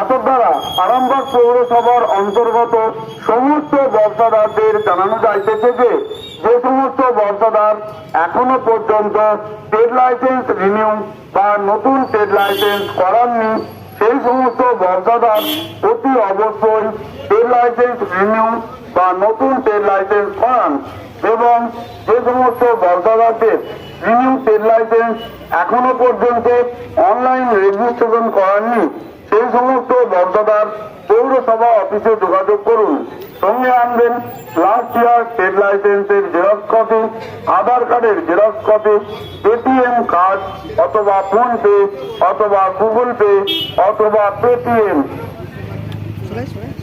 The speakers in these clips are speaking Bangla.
এত দ্বারা আরামবাগ পৌরসভার অন্তর্গত সমস্ত ব্যবসাদারদের জানানো যাইতেছে যে যে সমস্ত ব্যবসাদার এখনও পর্যন্ত ট্রেড লাইসেন্স রিনিউ বা নতুন ট্রেড লাইসেন্স করাননি, সেই সমস্ত ব্যবসাদার অতি অবশ্যই ট্রেড লাইসেন্স রিনিউ বা নতুন ট্রেড লাইসেন্স করান এবং যে সমস্ত ব্যবসাদারদের রিনিউ ট্রেড লাইসেন্স এখনও পর্যন্ত অনলাইন রেজিস্ট্রেশন করাননি। সেই সমস্ত মর্যাদার পৌরসভা অফিসে যোগাযোগ করুন। সঙ্গে আনবেন লাস্ট ইয়ার ট্রেড লাইসেন্সের জেরক্স কপি আধার কার্ডের জেরক্স কপি এটিএম কার্ড অথবা ফোন পে অথবা গুগল পে, অথবা পেটিএম।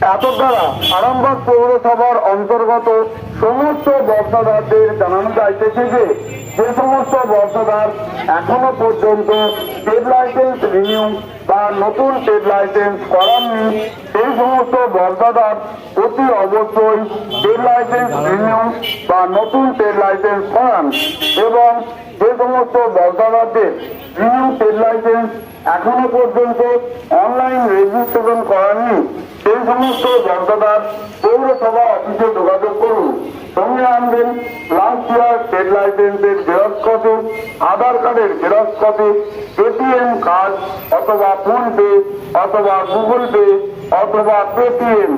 এত দ্বারা আরামবাগ পৌরসভার অন্তর্গত সমস্ত বর্ষাদারদের জানানো যাইতেছে যে যে সমস্ত বর্ষাদার এখনও পর্যন্ত ট্রেড লাইসেন্স রিনিউ বা নতুন ট্রেড লাইসেন্স করাননি। সমস্ত ব্যবসাদার অতি অবশ্যই ট্রেড লাইসেন্স রিনিউ বা নতুন ট্রেড লাইসেন্স করান এবং যে সমস্ত ব্যবসাদারদের রিনিউ ট্রেড লাইসেন্স এখনও পর্যন্ত অনলাইন রেজিস্ট্রেশন করাননি, সেই সমস্ত ব্যবসাদার পৌরসভা অফিসে যোগাযোগ করুন। সঙ্গে আনবেন লাস্ট ইয়ার ট্রেড লাইসেন্সের জেরক্স কপি আধার কার্ডের জেরক্স কপি এটিএম কার্ড অথবা ফোন পে অথবা গুগল পে অথবা পেটিএম